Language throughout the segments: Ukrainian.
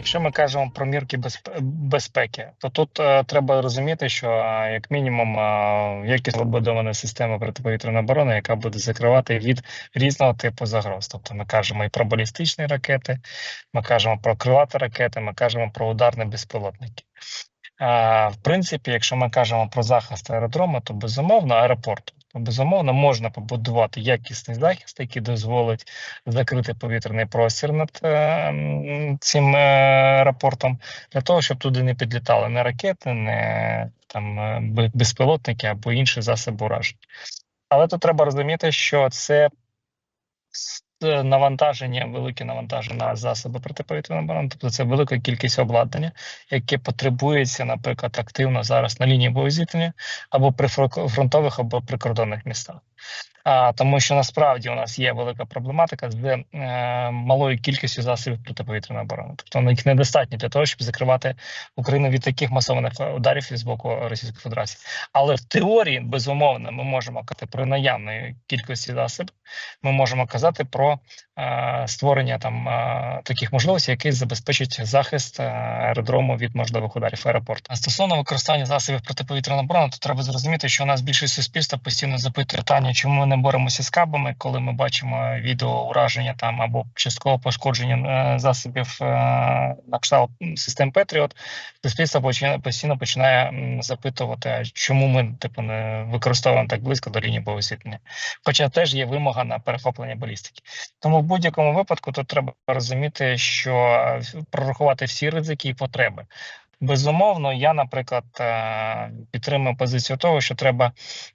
Якщо ми кажемо про мірки безпеки, то тут е, треба розуміти, що е, як мінімум е, якісно побудована система протиповітряної оборони, яка буде закривати від різного типу загроз. Тобто ми кажемо і про балістичні ракети, ми кажемо про крилаті ракети, ми кажемо про ударні безпілотники. Е, в принципі, якщо ми кажемо про захист аеродрому, то безумовно аеропорту. То безумовно можна побудувати якісний захист, який дозволить закрити повітряний простір над е, цим е, аеропортом, для того, щоб туди не підлітали не ракети, не там е, безпілотники або інші засоби ураження. Але тут треба розуміти, що це навантаження, велике навантаження на засоби протиповітряної оборони, тобто це велика кількість обладнання, яке потребується, наприклад, активно зараз на лінії боєзіткнення або при фронтових або прикордонних містах. А, тому що насправді у нас є велика проблематика з е, малою кількістю засобів протиповітряної оборони. Тобто їх недостатньо для того, щоб закривати Україну від таких масованих ударів з боку Російської Федерації. Але в теорії, безумовно, ми можемо казати про наявної кількості засобів. Ми можемо казати про е, створення там е, таких можливостей, які забезпечать захист е, аеродрому від можливих ударів аеропорту. Стосовно використання засобів протиповітряної оборони, то треба зрозуміти, що у нас більшість суспільства постійно запитує питання, чому не боремося з кабами, коли ми бачимо відео ураження там або частково пошкодження е, засобів е, на кшталт систем Петріот. Суспільство постійно починає запитувати, чому ми типу не використовуємо так близько до лінії боєзіткнення. Хоча теж є вимога на перехоплення балістики. Тому в будь-якому випадку тут треба розуміти, що е, прорахувати всі ризики і потреби. Безумовно, я, наприклад, е, підтримую позицію того, що треба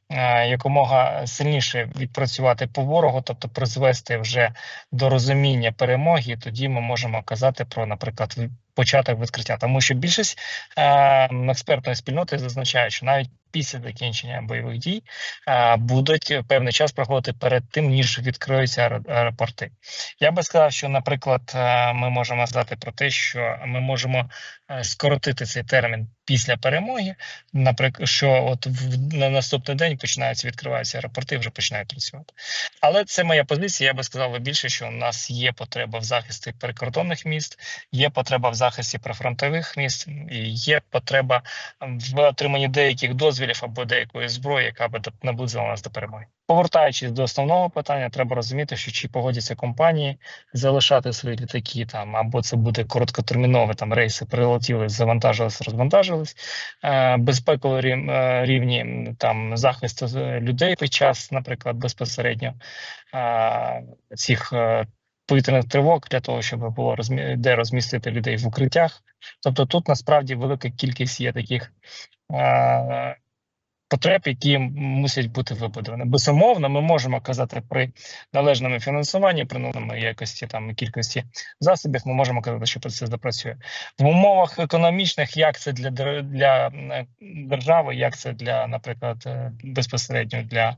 е, якомога сильніше відпрацювати по ворогу, тобто призвести вже до розуміння перемоги. Тоді ми можемо казати про, наприклад, початок відкриття, тому що більшість е, експертної спільноти зазначає, що навіть після закінчення бойових дій е, будуть певний час проходити перед тим, ніж відкриються аеропорти. Я би сказав, що, наприклад, е, ми можемо сказати про те, що ми можемо е, скоротити цей термін після перемоги. Наприклад, що от в на наступний день починаються відкриваються аеропорти, вже починають працювати. Але це моя позиція. Я би сказав більше, що у нас є потреба в захисті прикордонних міст, є потреба в захисті прифронтових міст, і є потреба в отриманні деяких дозвілів або деякої зброї, яка би наблизила нас до перемоги. Повертаючись до основного питання, треба розуміти, що чи погодяться компанії залишати свої літаки там, або це буде короткотермінові там рейси, прилетіли, завантажились, розвантажились. Е, безпекові е, рівні там захисту людей під час, наприклад, безпосередньо е, цих е, повітряних тривог для того, щоб було розмі... де розмістити людей в укриттях. Тобто тут насправді велика кількість є таких. Е, Потреб, які мусять бути вибудовані. Безумовно, ми можемо казати при належному фінансуванні, при належному якості там кількості засобів. Ми можемо казати, що це запрацює в умовах економічних. Як це для для держави, як це для, наприклад, е, безпосередньо для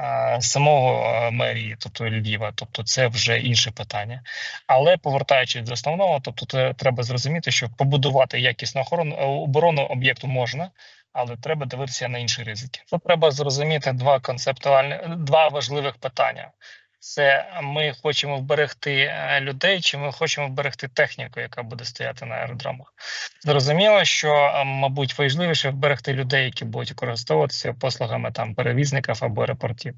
е, самого е, мерії, тобто Львіва, тобто це вже інше питання. Але повертаючись до основного, тобто треба зрозуміти, що побудувати якісну охорону оборону об'єкту можна. Але треба дивитися на інші ризики. Тут треба зрозуміти два концептуальні, два важливих питання: це ми хочемо вберегти е, людей, чи ми хочемо вберегти техніку, яка буде стояти на аеродромах. Зрозуміло, що е, мабуть важливіше вберегти людей, які будуть користуватися послугами там перевізників або аеропортів.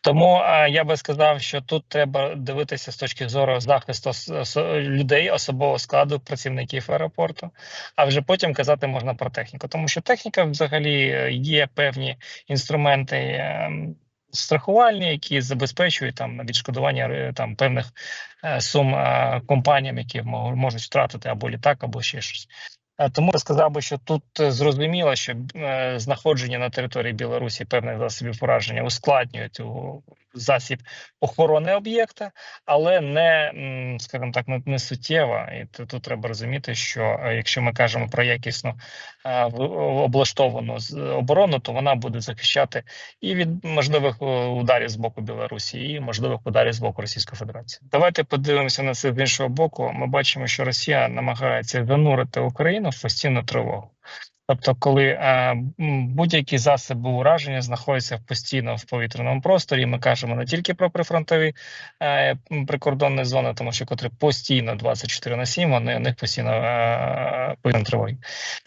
Тому е, я би сказав, що тут треба дивитися з точки зору захисту людей, особового складу працівників аеропорту, а вже потім казати можна про техніку, тому що техніка взагалі е, є певні інструменти. е, Страхувальні, які забезпечують там відшкодування е, там певних сум компаніям, які можуть втратити або літак, або ще щось. Е, Тому я сказав би, що тут е, зрозуміло, що е, знаходження на території Білорусі певних засобів пораження ускладнює у засіб охорони об'єкта, але не, скажімо так, не, суттєво. І тут, треба розуміти, що е, якщо ми кажемо про якісну е, облаштовану оборону, то вона буде захищати і від можливих е, ударів з боку Білорусі, і можливих ударів з боку Російської Федерації. Давайте подивимося на це з іншого боку. Ми бачимо, що Росія намагається занурити Україну в постійну тривогу. Тобто, коли е, будь-які засоби ураження знаходяться постійно в повітряному просторі, ми кажемо не тільки про прифронтові е, прикордонні зони, тому що котрі постійно 24 на 7, вони у них постійно е, повітряні тривоги.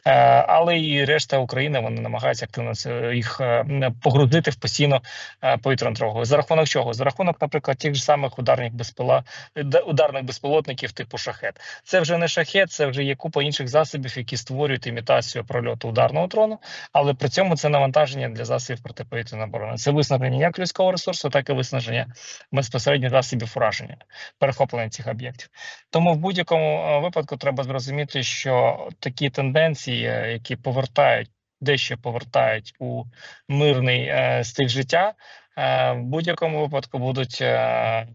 Е, але і решта України вони намагаються активно їх е, погрузити в постійно е, повітряну тривогу. За рахунок чого? За рахунок, наприклад, тих же самих ударних безпила ударних безпілотників типу шахет. Це вже не шахет, це вже є купа інших засобів, які створюють імітацію прольоту ударного дрону, але при цьому це навантаження для засобів протиповітряної оборони. Це виснаження як людського ресурсу, так і виснаження безпосередньо засобів ураження, перехоплення цих об'єктів. Тому в будь-якому випадку треба зрозуміти, що такі тенденції, е, які повертають дещо повертають у мирний е, стиль життя, е, в будь-якому випадку будуть. Е,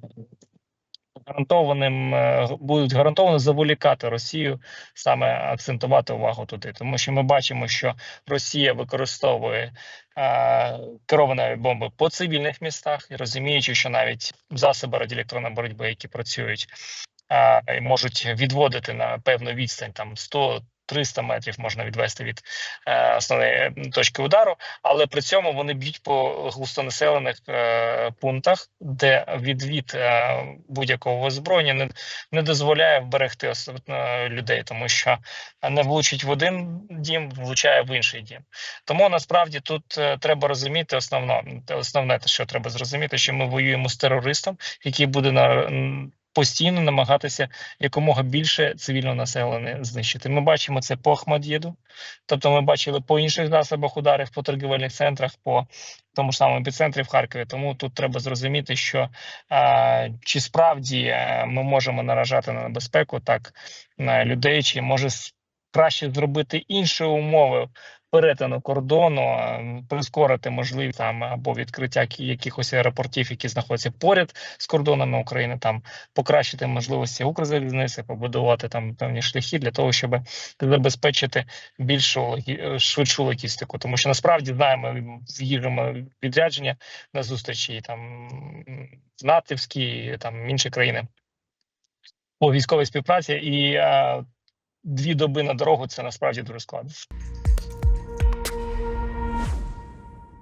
Гарантованим е, будуть гарантовано заволікати Росію, саме акцентувати увагу туди, тому що ми бачимо, що Росія використовує е, керовані бомби по цивільних містах, і розуміючи, що навіть засоби радіоелектронної боротьби, які працюють, е, можуть відводити на певну відстань, там 100 300 метрів можна відвести від е, основної точки удару, але при цьому вони б'ють по густонаселених е, пунктах, де відвід е, будь-якого озброєння не, не дозволяє вберегти особ- е, людей, тому що не влучить в один дім, влучає в інший дім. Тому насправді тут е, треба розуміти основно, основне, те, що треба зрозуміти, що ми воюємо з терористом, який буде на постійно намагатися якомога більше цивільного населення знищити. Ми бачимо це по Ахмад'єду, тобто ми бачили по інших засобах ударів, по торгівельних центрах, по тому ж самому епіцентрі в Харкові. Тому тут треба зрозуміти, що е, чи справді е, ми можемо наражати на небезпеку так на людей, чи може краще зробити інші умови. Перетину кордону, прискорити можливість там або відкриття якихось аеропортів, які знаходяться поряд з кордонами України, там покращити можливості Укрзалізниці, побудувати там певні шляхи для того, щоб забезпечити більшу е, швидшу логістику. Тому що насправді знаємо, їжджемо відрядження на зустрічі там в натівські там інші країни по військовій співпраці, і дві доби на дорогу це насправді дуже складно.